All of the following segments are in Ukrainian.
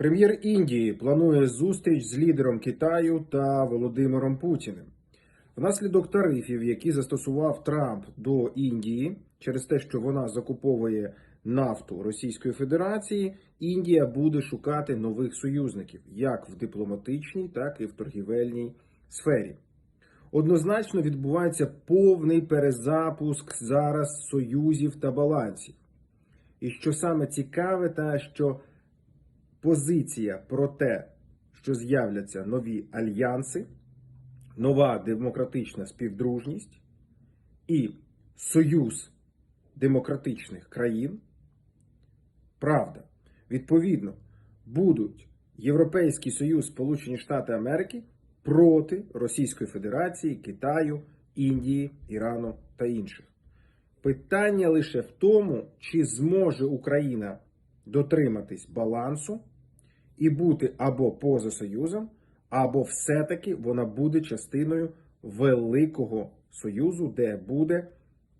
Прем'єр Індії планує зустріч з лідером Китаю та Володимиром Путіним. Внаслідок тарифів, які застосував Трамп до Індії, через те, що вона закуповує нафту Російської Федерації, Індія буде шукати нових союзників як в дипломатичній, так і в торгівельній сфері. Однозначно відбувається повний перезапуск зараз союзів та балансів. І що саме цікаве, та що позиція про те, що з'являться нові альянси, нова демократична співдружність і союз демократичних країн, правда, відповідно, будуть Європейський Союз, Сполучені Штати Америки проти Російської Федерації, Китаю, Індії, Ірану та інших. Питання лише в тому, чи зможе Україна дотриматись балансу і бути або поза Союзом, або все-таки вона буде частиною Великого Союзу, де буде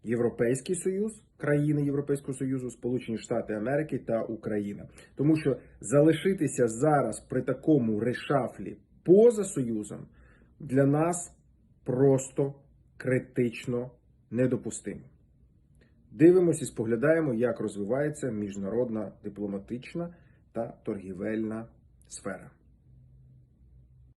Європейський Союз, країни Європейського Союзу, Сполучені Штати Америки та Україна. Тому що залишитися зараз при такому решафлі поза Союзом для нас просто критично недопустимо. Дивимося і споглядаємо, як розвивається міжнародна дипломатична та торгівельна сфера.